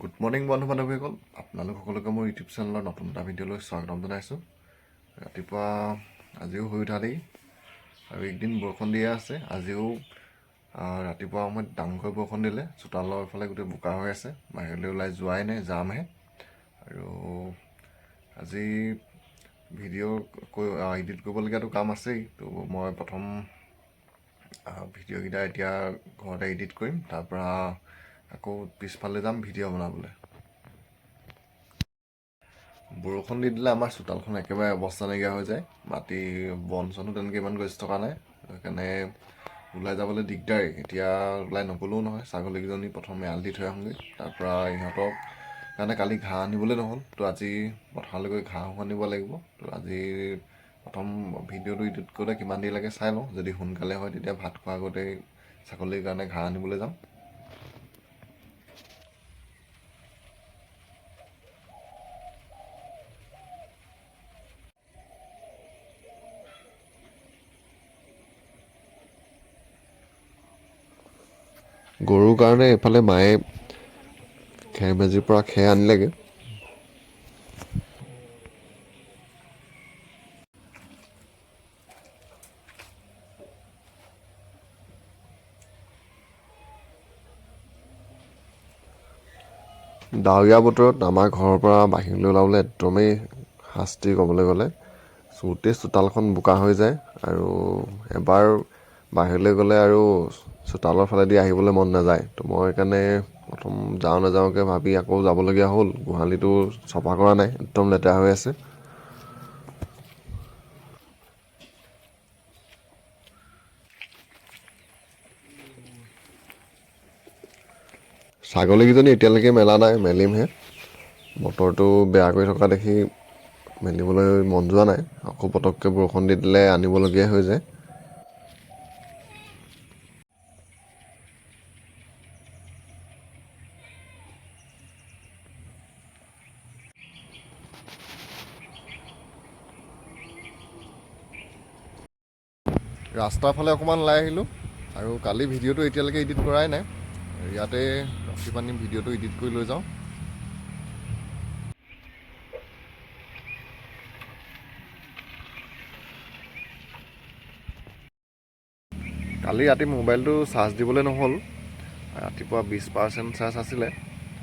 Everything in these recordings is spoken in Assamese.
গুড মৰ্ণিং বন্ধু বান্ধৱীসকল আপোনালোক সকলোকে মোৰ ইউটিউব চেনেলৰ নতুন এটা ভিডিঅ'লৈ স্বাগতম জনাইছোঁ। ৰাতিপুৱা আজিও শুই উঠা দেই আৰু এইকেইদিন বৰষুণ দিয়ে আছে। আজিও ৰাতিপুৱা সময়ত ডাঙৰকৈ বৰষুণ দিলে। চোতালৰ ফালে গোটেই বোকা হৈ আছে। বাহিৰলৈ ওলাই যোৱাই নাই যামহে। আৰু আজি ভিডিঅ' এডিট কৰিবলগীয়াটো কাম আছেই। তো মই প্ৰথম ভিডিঅ'কেইটা এতিয়া ঘৰতে এডিট কৰিম। তাৰপৰা আকৌ পিছফালে যাম ভিডিঅ' বনাবলৈ। বৰষুণ দি দিলে আমাৰ চোতালখন একেবাৰে অৱস্থা নাইকিয়া হৈ যায়। মাটি বন চনো তেনেকৈ ইমান গজি থকা নাই। সেইকাৰণে ওলাই যাবলৈ দিগদাৰেই এতিয়া ওলাই নগ'লেও নহয়। ছাগলীকেইজনী প্ৰথমে এৰাল দি থৈ আহোঁগৈ। তাৰপৰা ইহঁতক কাৰণে কালি ঘাঁহ আনিবলৈ নহ'ল। তো আজি পথাৰলৈ গৈ ঘাঁহো আনিব লাগিব। তো আজি প্ৰথম ভিডিঅ'টো এডিট কৰোঁতে কিমান দেৰি লাগে চাই লওঁ। যদি সোনকালে হয় তেতিয়া ভাত খোৱাৰ আগতেই ছাগলীৰ কাৰণে ঘাঁহ আনিবলৈ যাম। গৰুৰ কাৰণে এইফালে মায়ে খেৰ বেজীৰ পৰা খেৰ আনিলেগৈ। ডাৱৰীয়া বতৰত আমাৰ ঘৰৰ পৰা বাহিৰলৈ ওলাবলৈ একদমেই শাস্তি ক'বলৈ গ'লে গোটেই চোতালখন বোকা হৈ যায় আৰু এবাৰ বাহিৰলৈ গ'লে আৰু চোতালৰ ফালেদি আহিবলৈ মন নাযায়। তো মই সেইকাৰণে প্ৰথম যাওঁ নাযাওঁকৈ ভাবি আকৌ যাবলগীয়া হ'ল। গোহালিটো চফা কৰা নাই একদম লেতেৰা হৈ আছে। ছাগলীকেইজনী এতিয়ালৈকে মেলা নাই মেলিমহে। বতৰটো বেয়া কৰি থকা দেখি মেলিবলৈ মন যোৱা নাই। আকৌ পটককৈ বৰষুণ দি দিলে আনিবলগীয়া হৈ যায়। ৰাস্তাৰ ফালে অকণমান ওলাই আহিলোঁ আৰু কালি ভিডিঅ'টো এতিয়ালৈকে এডিট কৰাই নাই। ইয়াতে ৰছী পানী ভিডিঅ'টো এডিট কৰি লৈ যাওঁ। কালি ৰাতি মোবাইলটো চাৰ্জ দিবলৈ নহ'ল। ৰাতিপুৱা বিছ পাৰ্চেণ্ট চাৰ্জ আছিলে।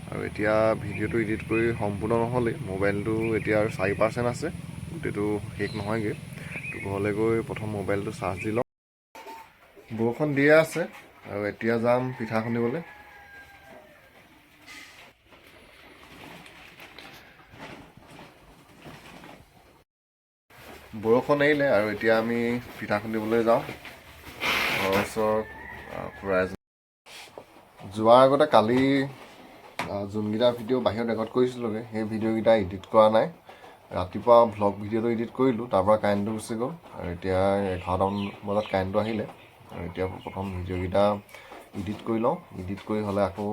আৰু এতিয়া ভিডিঅ'টো এডিট কৰি সম্পূৰ্ণ নহ'লেই। মোবাইলটো এতিয়া চাৰি পাৰ্চেণ্ট আছে। গোটেইটো শেষ নহয়গৈ। ঘৰলৈ গৈ প্ৰথম মোবাইলটো চাৰ্জ দি লওঁ। বৰষুণ দিয়ে আছে আৰু এতিয়া যাম পিঠা খুন্দিবলৈ। বৰষুণ এৰিলে আৰু এতিয়া আমি পিঠা খুন্দিবলৈ যাওঁ। ঘৰৰ ওচৰৰ আহ, খুৰা এজন। যোৱাৰ আগতে কালি যোনকেইটা ভিডিঅ' বাহিৰত ৰেকৰ্ড কৰিছিলোঁগৈ সেই ভিডিঅ'কেইটা এডিট কৰা নাই। ৰাতিপুৱা ভ্লগ ভিডিঅ'টো এডিট কৰিলোঁ তাৰপৰা কাৰেণ্টটো গুচি গ'ল। আৰু এতিয়া এঘাৰটামান বজাত কাৰেণ্টটো আহিলে। আৰু এতিয়া প্ৰথম ভিডিঅ'কেইটা এডিট কৰি লওঁ। এডিট কৰি হ'লে আকৌ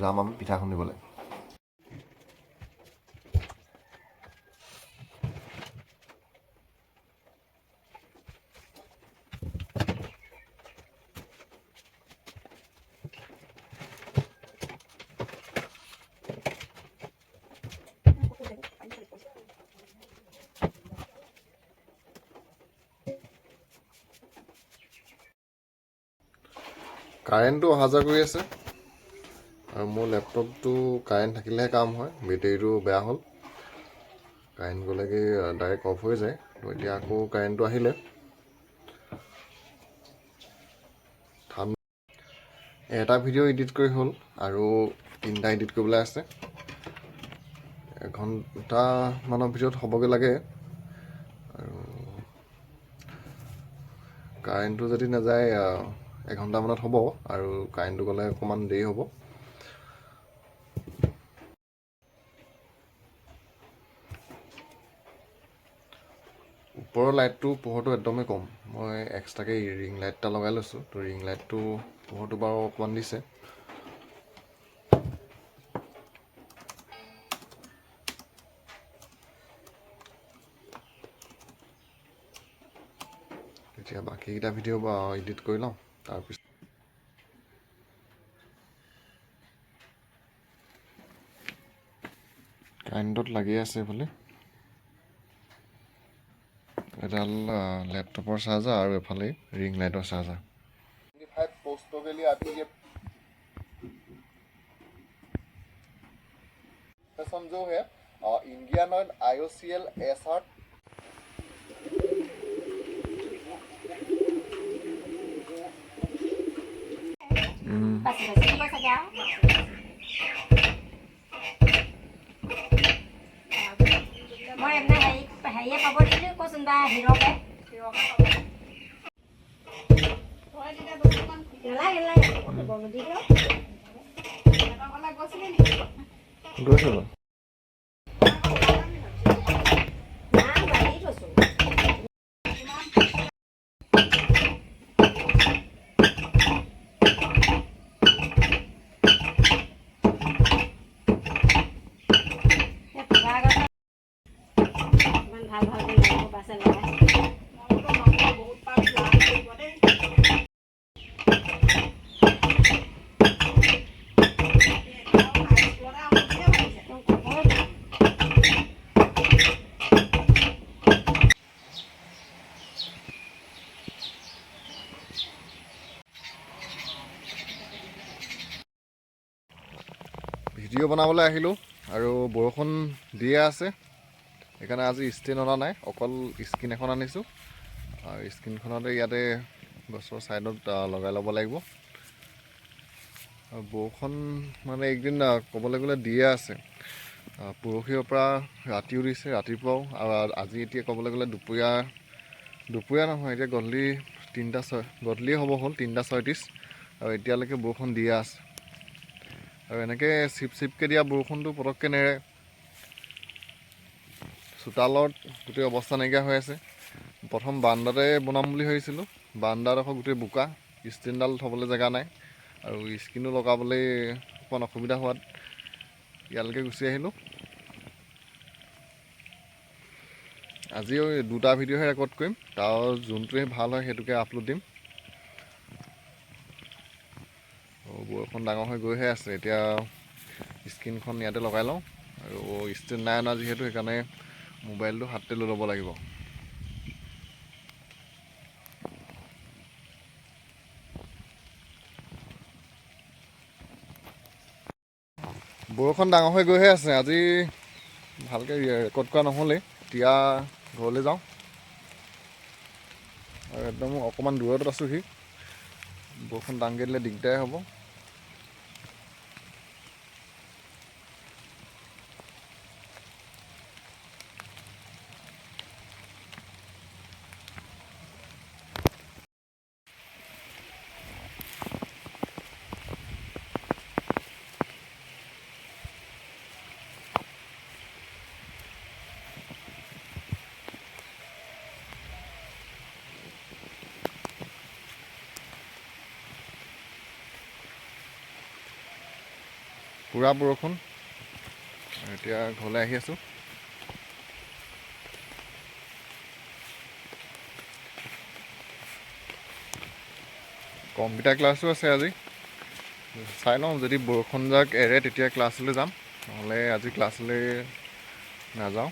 যাম আমি পিঠা খুন্দিবলৈ কাৰেণ্টটো অহা যোৱা কৰি আছে। আৰু মোৰ লেপটপটো কাৰেণ্ট থাকিলেহে কাম হয় বেটেৰীটো বেয়া হ'ল। কাৰেণ্ট গ'লেগে ডাইৰেক্ট অফ হৈ যায়। এতিয়া আকৌ কাৰেণ্টটো আহিলে। এটা ভিডিঅ' এডিট কৰি হ'ল আৰু তিনিটা এডিট কৰিবলৈ আছে। এঘণ্টামানৰ ভিতৰত হ'বগৈ লাগে। আৰু কাৰেণ্টটো যদি নাযায় এঘণ্টামানত হ'ব আৰু কাৰেণ্টটো গ'লে অকণমান দেৰি হ'ব। ওপৰৰ লাইটটো পোহৰটো একদমেই কম। মই এক্সট্ৰাকৈ ৰিং লাইট এটা লগাই লৈছোঁ। তো ৰিং লাইটটো পোহৰটো বাৰু অকণমান দিছে। এতিয়া বাকীকেইটা ভিডিঅ' এডিট কৰি লওঁ। তাৰপিছত কাৰেণ্টত লাগি আছে এইফালে এডাল লেপটপৰ চাৰ্জাৰ আৰু এফালে ৰিং লাইটৰ চাৰ্জাৰ समझो है Indian Oil IOCL S R মই এনে হেৰি হেৰিয়ে পাব দিলোঁ কচোন বা হিৰকে বন্ধ ভিডিঅ' বনাবলৈ আহিলোঁ আৰু বৰষুণ দিয়ে আছে। সেইকাৰণে আজি ষ্টেণ্ড অনা নাই অকল স্ক্ৰীণ এখন আনিছোঁ। আৰু স্ক্ৰীণখনতে ইয়াতে গছৰ ছাইডত লগাই ল'ব লাগিব। বৰষুণ মানে এইকেইদিন ক'বলৈ গ'লে দিয়ে আছে। পৰহিৰ পৰা ৰাতিও দিছে ৰাতিপুৱাও। আৰু আজি এতিয়া ক'বলৈ গ'লে দুপৰীয়া দুপৰীয়া নহয় এতিয়া গধূলি তিনিটা ছয় গধূলিয়ে হ'ব হ'ল তিনিটা ছয়ত্ৰিছ। আৰু এতিয়ালৈকে বৰষুণ দিয়ে আছে। আৰু এনেকৈ চিপ চিপকৈ দিয়া বৰষুণটো পটককৈ নেৰে। চোতালত গোটেই অৱস্থা নাইকিয়া হৈ আছে। প্ৰথম বান্দাতে বনাম বুলি ভাবিছিলোঁ। আকৌ গোটেই বোকা ষ্টেণ্ডডাল থ'বলৈ জেগা নাই আৰু স্ক্ৰীণো লগাবলৈ অকণ অসুবিধা হোৱাত ইয়ালৈকে গুচি আহিলোঁ। আজিও দুটা ভিডিঅ'হে ৰেকৰ্ড কৰিম। তাৰ যোনটোৱে ভালো হয় সেইটোকে আপলোড দিম। বৰষুণ ডাঙৰ হৈ গৈহে আছে। এতিয়া স্ক্ৰীণখন ইয়াতে লগাই লওঁ। আৰু ষ্টেণ্ড নাই অনা যিহেতু সেইকাৰণে মোবাইলটো হাততে লৈ ল'ব লাগিব। বৰষুণ ডাঙৰ হৈ গৈহে আছে। আজি ভালকৈ ৰেকৰ্ড কৰা নহ'লেই। এতিয়া ঘৰলৈ যাওঁ। আৰু একদম অকণমান দূৰত আছোঁহি। বৰষুণ ডাঙৰকৈ দিলে দিগদাৰ হ'ব। পূৰা বৰষুণ এতিয়া ঘৰলৈ আহি আছোঁ। কম্পিউটাৰ ক্লাছো আছে আজি। চাই লওঁ, যদি বৰষুণজাক এৰে তেতিয়া ক্লাছলৈ যাম। নহ'লে আজি ক্লাছলৈ নাযাওঁ।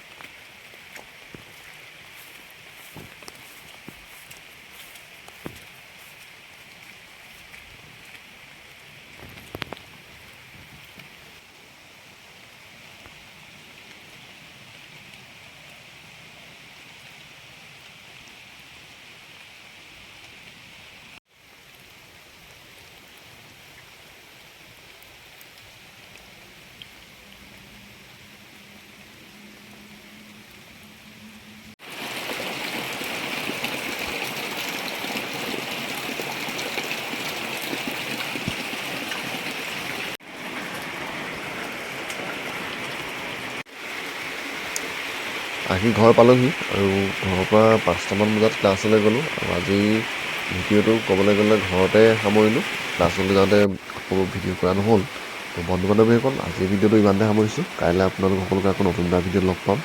আহি ঘৰ পালোহি আৰু ঘৰৰ পৰা পাঁচটামান বজাত ক্লাছলৈ গ'লোঁ। আৰু আজি ভিডিঅ'টো ক'বলৈ গ'লে ঘৰতে সামৰিলোঁ। ক্লাছলৈ যাওঁতে আকৌ ভিডিঅ' কৰা নহ'ল। তো বন্ধু বান্ধৱীসকল আজিৰ ভিডিঅ'টো ইমানতে সামৰিছোঁ। কাইলৈ আপোনালোক সকলোকে আকৌ নতুন এটা ভিডিঅ'ত লগ পাম।